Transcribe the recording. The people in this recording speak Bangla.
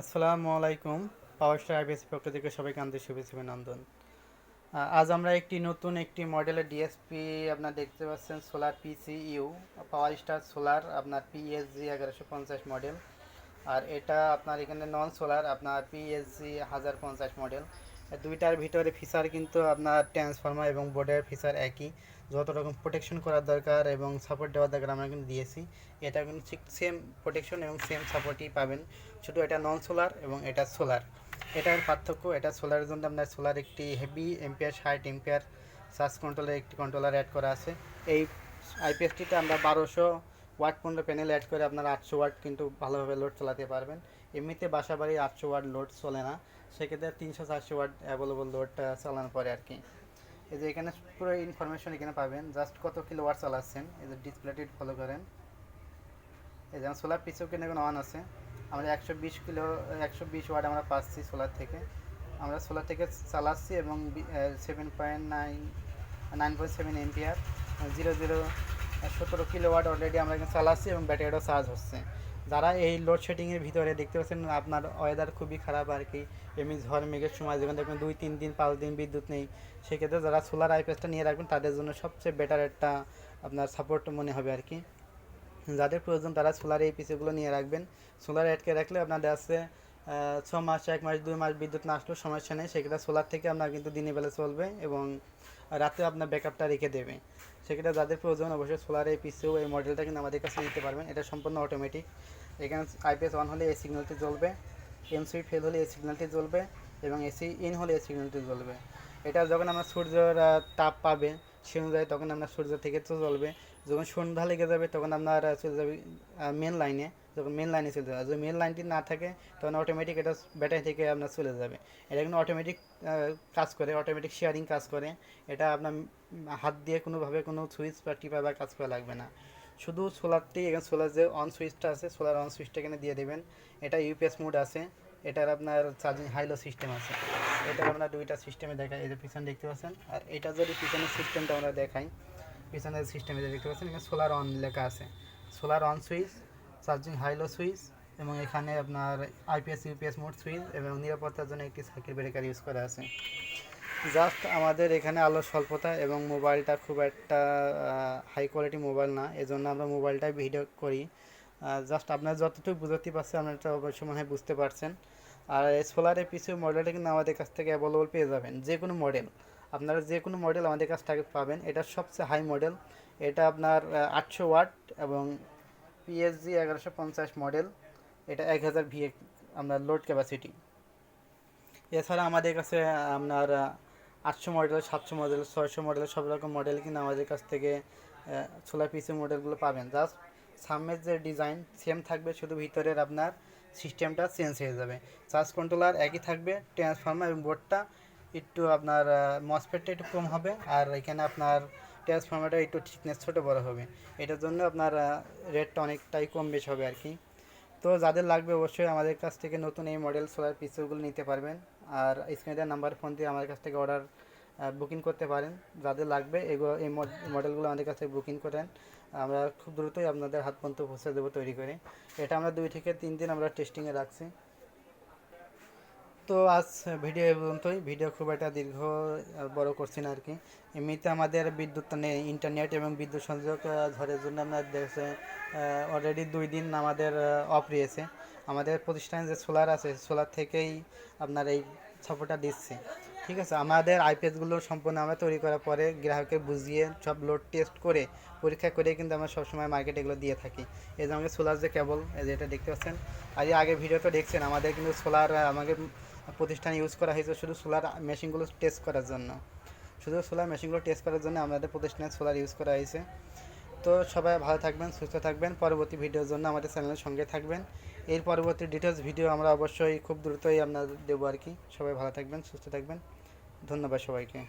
আসসালামু আলাইকুম। পাওয়ার স্টার আইবিএস পক্ষ থেকে সবাইকে আন্তরিক শুভেচ্ছা অভিনন্দন। আজ আমরা একটি নতুন একটি মডেলের ডিএসপি আপনার দেখতে পাচ্ছেন solar PC U power star solar আপনার পিএসজি এগারোশো পঞ্চাশ মডেল আর এটা আপনার এখানে নন সোলার আপনার পিএসজি হাজার পঞ্চাশ মডেল দুইটার ভিতরে ফিচার কিন্তু আপনার ট্রান্সফর্মার এবং বোর্ডের ফিচার একই। যত রকম প্রোটেকশন করার দরকার এবং সাপোর্ট দেওয়ার দরকার আমরা কিন্তু দিয়েছি। এটা কিন্তু সেম প্রোটেকশন এবং সেম সাপোর্টই পাবেন। শুধু এটা নন সোলার এবং এটা সোলার এটার পার্থক্য, এটা সোলারের জন্য আপনার সোলার একটি হেভি এম্পিয়ার ষাট এম্পিয়ার সার্চ কন্ট্রোলের একটি কন্ট্রোলার অ্যাড করা আছে। এই আইপিএসটিতে আমরা বারোশো ওয়াট পর্যন্ত প্যানেল অ্যাড করে আপনারা আটশো ওয়াট কিন্তু ভালোভাবে লোড চালাতে পারবেন। এমনিতে বাসা বাড়ি আটশো ওয়াট লোড চলে না, সেক্ষেত্রে তিনশো চারশো ওয়াট অ্যাভেলেবল লোডটা চালানোর পরে আর কি। এই যে এখানে পুরো ইনফরমেশন এখানে পাবেন জাস্ট কত কিলো ওয়াট চালাচ্ছেন, এই যে ডিসপ্লেটি ফলো করেন। এই যেমন সোলার পিছু কিনে কোনো অন আছে, আমরা একশো বিশ কিলো একশো বিশ ওয়াট আমরা পাচ্ছি সোলার থেকে। আমরা সোলার থেকে চালাচ্ছি এবং seven point nine nine point seven MPR zero zero সতেরো কিলো ওয়াট অলরেডি আমরা এখানে চালাচ্ছি এবং ব্যাটারিটাও চার্জ হচ্ছে। যারা এই লোডশেডিংয়ের ভিতরে দেখতে পাচ্ছেন, আপনার ওয়েদার খুবই খারাপ আর কি। এমনি ঝড়, মেঘের সময় যেখানে দেখবেন দুই, তিন দিন, পাঁচ দিন বিদ্যুৎ নেই, সেক্ষেত্রে যারা সোলার আইপিএসটা নিয়ে রাখবেন, তাদের জন্য সবচেয়ে বেটার একটা আপনার সাপোর্ট মনে হবে আর কি। যাদের প্রয়োজন, তারা সোলার এই পিসিগুলো নিয়ে রাখবেন। সোলার অ্যাডকে রাখলে আপনাদের আছে ছ মাস, এক মাস, দুই মাস বিদ্যুৎ না আসলেও সমস্যা নেই। সেক্ষেত্রে সোলার থেকে আপনার কিন্তু দিনের বেলা চলবে এবং রাতে আপনার ব্যাকআপটা রেখে দেবে। সেক্ষেত্রে যাদের প্রয়োজন অবশ্যই সোলার এই পিসিও এই মডেলটা কিন্তু আমাদের কাছে নিতে পারবেন। এটা সম্পূর্ণ অটোমেটিক এখানে আইপিএস অন হলে এই সিগন্যালটি জ্বলবে এম সুইট ফেল হলে এই সিগন্যালটি জ্বলবে এবং এসি ইন হলে এই সিগন্যালটি জ্বলবে। এটা যখন আমরা সূর্যের তাপ পাবে সে অনুযায়ী তখন আপনার সূর্য থেকে তো জ্বলবে। যখন সন্ধ্যা লেগে যাবে, তখন আপনার চলে যাবে মেন লাইনে যখন মেন লাইনে চলে যাবে। যদি মেন লাইনটি না থাকে, তখন অটোমেটিক এটা ব্যাটারি থেকে আপনার চলে যাবে। এটা কিন্তু অটোমেটিক কাজ করে অটোমেটিক শেয়ারিং কাজ করে। এটা আপনার হাত দিয়ে কোনোভাবে কোনো সুইচ বা টিপা বা কাজ করা লাগবে না। শুধু সোলারটি এখানে সোলার যে অন সুইচটা আছে সোলার অন সুইচটা এখানে দিয়ে দেবেন। এটা ইউপিএস মোড আছে। এটার আপনার চার্জিং হাইলো সিস্টেম আছে। এটার আমরা দুইটা সিস্টেমে দেখাই। এই যে পিছনে দেখতে পাচ্ছেন? আর এটা যদি পিছনের সিস্টেমটা আমরা দেখাই, পিছনের সিস্টেমে দেখতে পাচ্ছেন, এখানে সোলার অন লেখা আছে। Solar on switch charging high low switch এবং এখানে আপনার আইপিএস ইউপিএস মোড সুইচ এবং নিরাপত্তার জন্য একটি সার্কিট ব্রেকার ইউজ করা আছে। জাস্ট আমাদের এখানে আলো স্বল্পতা এবং মোবাইলটা খুব একটা হাই কোয়ালিটি মোবাইল না, এজন্য আমরা মোবাইলটাই ভিডিও করি। জাস্ট আপনার যতটুকু বুঝতে পারছেন, আপনারা এটা অবশ্যই মনে হয় বুঝতে পারছেন। আর সোলারের পিছু মডেলটা কিন্তু আমাদের কাছ থেকে অ্যাভেলেবল পেয়ে যাবেন। যে কোনো মডেল আপনারা যে কোনো মডেল আমাদের কাছ থেকে পাবেন। এটা সবচেয়ে হাই মডেল এটা আপনার আটশো ওয়াট এবং পিএসজি এগারোশো পঞ্চাশ মডেল এটা এক হাজার ভি আপনার লোড ক্যাপাসিটি এছাড়া আমাদের কাছে আপনার আটশো মডেল সাতশো মডেল ছয়শো মডেল সব রকম মডেল কিন্তু আমাদের কাছ থেকে সোলার পিসি মডেলগুলো পাবেন। জাস্ট সামনের যে ডিজাইন সেম থাকবে শুধু ভিতরের আপনার সিস্টেমটা চেঞ্জ হয়ে যাবে। চার্জ কন্ট্রোলার একই থাকবে, ট্রান্সফর্মার এবং বোর্ডটা একটু আপনার মসফেটটা একটু কম হবে আর এখানে আপনার ট্রান্সফর্মারটা একটু থিকনেস ছোটো বড় হবে। এটার জন্য আপনার রেটটা অনেকটাই কম বেশ হবে আর কি। তো যাদের লাগবে অবশ্যই আমাদের কাছ থেকে নতুন এই মডেল সোলার পিসগুলো নিতে পারবেন। আর স্ক্রিনের নাম্বার ফোন দিয়ে আমাদের কাছ থেকে অর্ডার বুকিং করতে পারেন। যাদের লাগবে এগুলো এই মডেলগুলো আমাদের কাছ বুকিং করেন। আমরা খুব দ্রুতই আপনাদের হাত পর্যন্ত পৌঁছে দেবো তৈরি করে। এটা আমরা দুই থেকে তিন দিন আমরা টেস্টিংয়ে রাখছি। তো আজ ভিডিও এই পর্যন্তই। ভিডিও খুব একটা দীর্ঘ বড় করছি না আর কি এমনিতে আমাদের বিদ্যুৎ নেই ইন্টারনেট এবং বিদ্যুৎ সংযোগ ঝড়ের জন্য আপনার দেখছে অলরেডি দুই দিন আমাদের অফ রয়েছে। আমাদের প্রতিষ্ঠানে যে সোলার আছে সোলার থেকেই আপনার এই সাপোর্টটা দিচ্ছে। ঠিক আছে, আমাদের আইপিএসগুলো সম্পূর্ণ আমরা তৈরি করার পরে গ্রাহককে বুঝিয়ে সব লোড টেস্ট করে, পরীক্ষা করে কিন্তু আমরা সবসময় মার্কেটে এগুলো দিয়ে থাকি। এই যে আমাকে সোলার যে কেবল এই যে এটা দেখতে পাচ্ছেন? আর এই আগে ভিডিওটা দেখছেন, আমাদের কিন্তু সোলার আমাকে প্রতিষ্ঠানে ইউজ করা হয়েছে শুধু সোলার মেশিনগুলো টেস্ট করার জন্য। শুধু সোলার মেশিনগুলো টেস্ট করার জন্য আমাদের প্রতিষ্ঠানে সোলার ইউজ করা হয়েছে। তো সবাই ভালো থাকবেন, সুস্থ থাকবেন, পরবর্তী ভিডিওর জন্য আমাদের চ্যানেলের সঙ্গে থাকবেন। এর পরবর্তী ডিটেলস ভিডিও আমরা অবশ্যই খুব দ্রুতই আপনাদের দেবো আর কি। সবাই ভালো থাকবেন, সুস্থ থাকবেন। ধন্যবাদ সবাইকে।